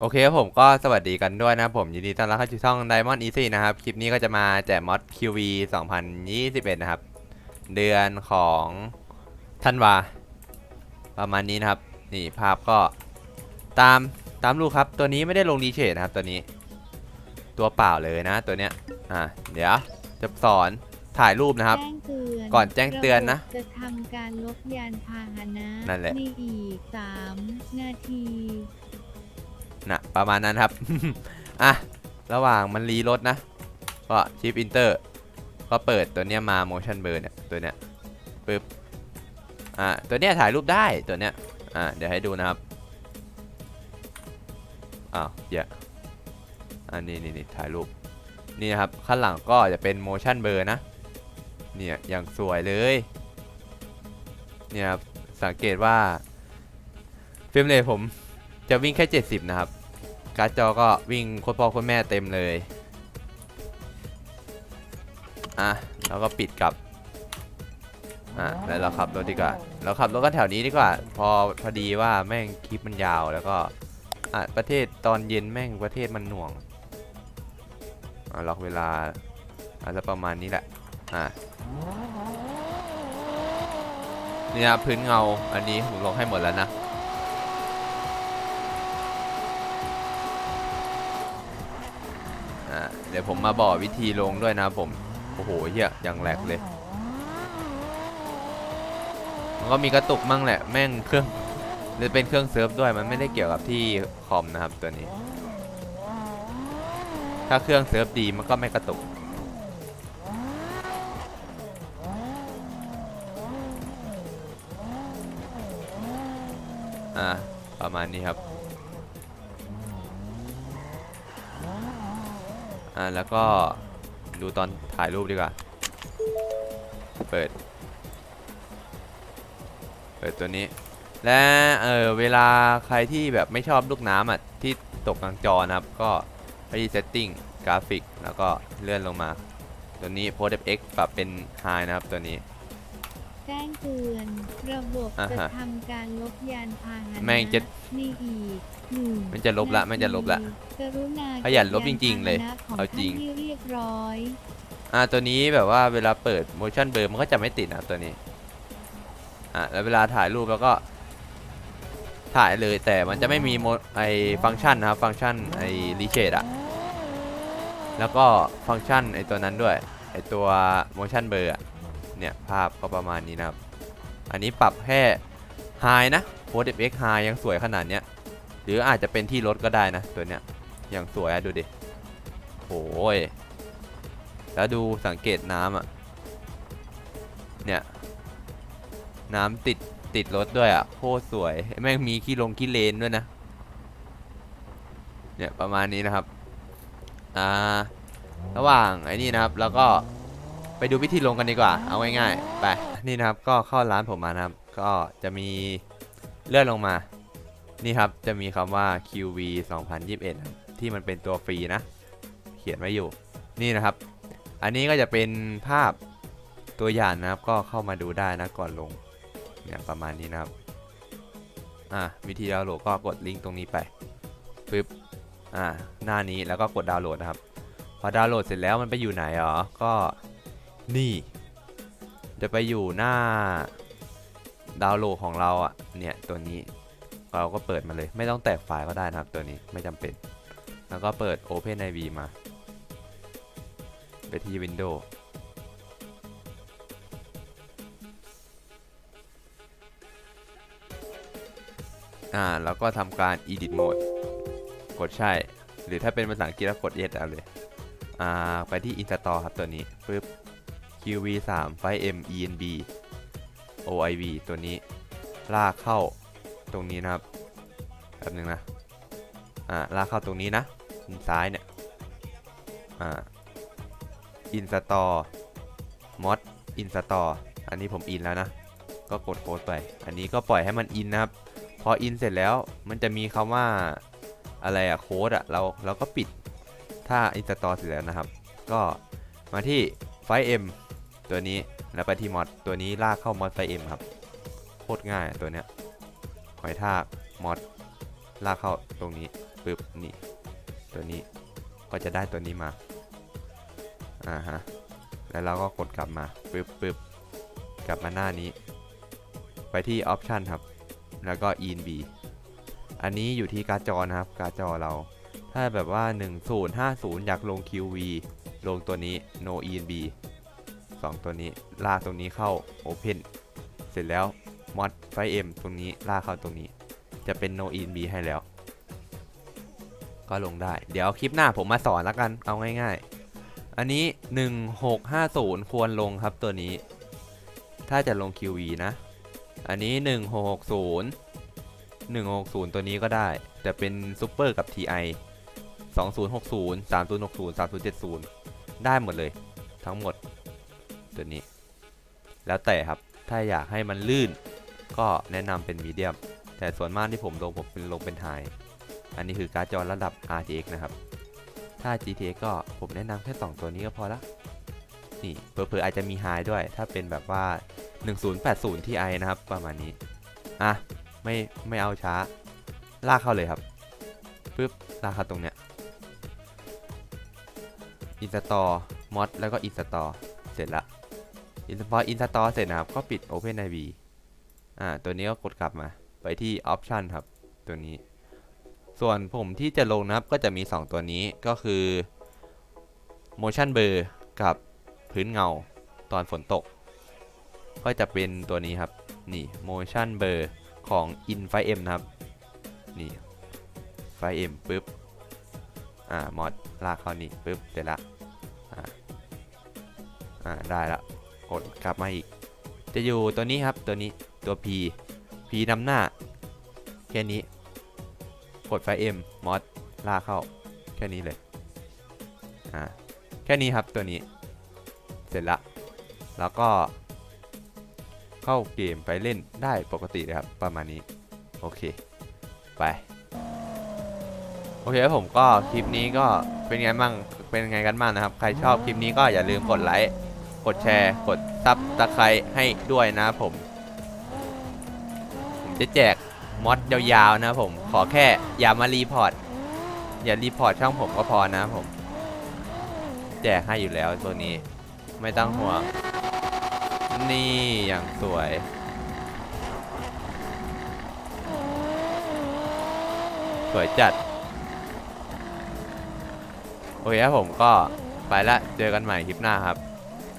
โอเคครับผมก็สวัสดีกันด้วยนะครับผมยินดีต้อนรับเข้าสู่ช่อง Diamond Easy นะครับ คลิปนี้ก็จะมาแจกมอด QV 2021 นะครับ เดือนของธันวา ประมาณนี้นะครับ นี่ภาพก็ตามตามรูปครับ ตัวนี้ไม่ได้ลงดีเชดนะครับตัวนี้ ตัวเปล่าเลยนะตัวเนี้ยอ่าเดี๋ยวจะสอนถ่ายรูปนะครับแจ้งเตือนก่อนแจ้งเตือนนะระบบจะทำการลบยานพาหนะนั่นแหละในอีก3นาที นะประมาณนั้นครับ อะ ระหว่างมันรีรถนะ ก็ชิปอินเตอร์ ก็เปิดตัวเนี้ยมา motion blur เนี่ย ตัวเนี้ยปึ๊บ อะ ตัวเนี้ยถ่ายรูปได้ ตัวเนี้ย อะ เดี๋ยวให้ดูนะครับ อ้าวเยอะอันนี้นี่นี่ถ่ายรูป นี่นะครับ ข้างหลังก็จะเป็น motion blur นะ เนี่ย อย่างสวยเลย เนี่ยครับ สังเกตว่าเฟรมเรทผมจะวิ่งแค่ 70 นะครับ การ์ดจอก็วิ่งโคตรพ่อโคตรแม่เต็มเลย อะแล้วก็ปิดกลับ อะแล้วเราขับรถดีกว่า เราขับรถกันแถวนี้ดีกว่า พอพอดีว่าแม่งคลิปมันยาวแล้วก็ อะประเทศตอนเย็นแม่งประเทศมันหน่วง อะล็อกเวลาอาจจะประมาณนี้แหละ อะเนี่นะพื้นเงาอันนี้ผมลงให้หมดแล้วนะ อ่า เดี๋ยวผมมาบอกวิธีลงด้วยนะผม โอ้โหเฮียยังแหลกเลย มันก็มีกระตุกมั่งแหละ แม่งเครื่องหรือเป็นเครื่องเซิร์ฟด้วย มันไม่ได้เกี่ยวกับที่คอมนะครับตัวนี้ ถ้าเครื่องเซิร์ฟดีมันก็ไม่กระตุก อ่า ประมาณนี้ครับ อ่าแล้วก็ดูตอนถ่ายรูปดีกว่า เปิด เปิดตัวนี้ และเออเวลาใครที่แบบไม่ชอบลูกน้ำอะที่ตกกลางจอนะครับ ก็ไปที่ setting กราฟิกแล้วก็เลื่อนลงมา ตัวนี้ Post FX ปรับเป็น High นะครับตัวนี้ แจ้งเตือน ระบบอ่าจะฮะทำการลบยานพาหนะแม่งจะในอีกหนึ่งมันจะลบละมันจะลบละกรุณาขยันลบจริงๆเลยก็บนพหนะของเอาจริงท่นที่เรียบร้อย อ่าตัวนี้แบบว่าเวลาเปิด motion blur มันก็จะไม่ติดนะครับตัวนี้ อ่าแล้วเวลาถ่ายรูปแล้วก็ถ่ายเลยแต่มันจะไม่มีโมไอฟังก์ชันนะครับฟังก์ชันไอรีเชดอะแล้วก็ฟังก์ชันไอตัวนั้นด้วยไอตัว motion blur อะ เนี่ยภาพก็ประมาณนี้นะครับ อันนี้ปรับแค่ high นะ Post FX high ยังสวยขนาดเนี้ย หรืออาจจะเป็นที่รถก็ได้นะตัวเนี้ยยังสวยอะดูดิโอ้ยแล้วดูสังเกตน้ำอะ เนี่ย น้ำติดติดรถด้วยอะโคตรสวย แม่งมีขี้ลงขี้เลนด้วยนะ เนี่ยประมาณนี้นะครับ อ่า ระหว่างไอ้นี่นะครับ แล้วก็ ไปดูวิธีลงกันดีกว่า เอาง่ายๆไป นี่นะครับก็เข้าร้านผมมานะครับ ก็จะมีเลื่อนลงมา นี่ครับจะมีคำว่า QV 2021ครับที่มันเป็นตัวฟรีนะ เขียนไว้อยู่ นี่นะครับ อันนี้ก็จะเป็นภาพตัวอย่างนะครับ ก็เข้ามาดูได้นะก่อนลง เนี่ยประมาณนี้นะครับ อ่าวิธีดาวน์โหลดก็กดลิงก์ตรงนี้ไปปึ๊บ อ่า หน้านี้แล้วก็กดดาวน์โหลดนะครับ พอดาวน์โหลดเสร็จแล้วมันไปอยู่ไหนอ๋อ ก็ นี่ จะไปอยู่หน้าดาวน์โหลดของเราอะ เนี่ยตัวนี้เราก็เปิดมาเลย ไม่ต้องแตกไฟล์ก็ได้นะครับตัวนี้ไม่จำเป็น แล้วก็เปิด OpenIV มา ไปที่ Windows อ่าแล้วก็ทำการ Edit Mode กดใช่ หรือถ้าเป็นภาษาอังกฤษก็กด Yes เอาเลย อ่า ไปที่ Install ครับตัวนี้ปึ๊บ QV3 5M ENB OIV ตัวนี้ ลากเข้าตรงนี้นะครับแป๊บนึงนะ อ่า ลากเข้าตรงนี้นะมุมซ้ายเนี่ย อ่า อินสตอร์มอดอินสตอร์อันนี้ผมอินแล้วนะ ก็กดโค้ดไป อันนี้ก็ปล่อยให้มันอินนะครับ พออินเสร็จแล้ว มันจะมีคำว่าอะไรอะโค้ดอะเราเราก็ปิด ถ้าอินสตอร์เสร็จแล้วนะครับ ก็มาที่ไฟ M ตัวนี้แล้วไปที่มอดตัวนี้ลากเข้ามอดไฟเอ็มครับโคตรง่ายตัวเนี้ยหอยทากมอดลากเข้าตรงนี้ปึ๊บนี่ตัวนี้ก็จะได้ตัวนี้มาอ่าฮะแล้วเราก็กดกลับมาปึ๊บปึ๊บกลับมาหน้านี้ ไปที่ออปชันครับ แล้วก็ in b อันนี้อยู่ที่การ์จอนะครับการ์จอเรา ถ้าแบบว่า 1050 อยากลง QV ลงตัวนี้ no in b 2 ตัวนี้ลากตรงนี้เข้า open เสร็จแล้วมอดไฟเอ็มตรงนี้ลากเข้าตรงนี้ จะเป็น no in B ให้แล้ว ก็ลงได้ เดี๋ยวคลิปหน้าผมมาสอนแล้วกันเอาง่ายๆ อันนี้ 1650 ควรลงครับตัวนี้ ถ้าจะลง QV นะ อันนี้ 1660 160 ตัวนี้ก็ได้จะเป็นซูเปอร์กับ TI 2060 3060 3070 ได้หมดเลย ทั้งหมด ตัวนี้ แล้วแต่ครับถ้าอยากให้มันลื่น ก็แนะนำเป็นมีเดียมแต่ส่วนมากที่ผมลงผมเป็นลงเป็นไฮอันนี้คือการ์ดจอระดับ RTX นะครับ ถ้า GTX ก็ผมแนะนำแค่ 2 ตัวนี้ก็พอละ นี่เผลอๆอาจจะมีไฮด้วย ถ้าเป็นแบบว่า 1080 Ti นะครับ ประมาณนี้ อะ ไม่ไม่เอาช้า ลากเข้าเลยครับปึ๊บลากเข้าตรงเนี้ยอินสตอร์มอดแล้วก็อินสตอร์เสร็จละ อินพออินสตอร์เสร็จนะครับ ก็ปิด OpenIV อ่า ตัวนี้ก็กดกลับมา ไปที่ Option ครับ ตัวนี้ ส่วนผมที่จะลงนะครับ ก็จะมี 2 ตัวนี้ ก็คือ motion blur กับพื้นเงา ตอนฝนตก ก็จะเป็นตัวนี้ครับ นี่ motion blur ของ in 5m นะครับ นี่ 5m ปึ๊บ อ่ามอดลากเข้านี่ปึ๊บเสร็จละอ่าอ่า ได้ละ กดกลับมาอีก จะอยู่ตัวนี้ครับตัวนี้ตัว P P นำหน้า แค่นี้ กดไฟ M มอดลากเข้า แค่นี้เลย อ่า แค่นี้ครับตัวนี้ เสร็จละ แล้วก็ เข้าเกมไปเล่นได้ปกติเลยครับ ประมาณนี้ โอเค ไป โอเคครับผมก็คลิปนี้ก็เป็นไงบ้างเป็นไงกันบ้างนะครับ ใครชอบคลิปนี้ก็อย่าลืมกดไลค์ กดแชร์ กดซับตะไคร้ให้ด้วยนะผม ผมจะแจกมอดยาวๆนะผม ขอแค่อย่ามารีพอร์ต อย่ารีพอร์ตช่องผมก็พอนะผม แจกให้อยู่แล้วตัวนี้ ไม่ต้องห่วง นี่อย่างสวยสวยจัด โอเคครับผมก็ไปละ เจอกันใหม่คลิปหน้าครับ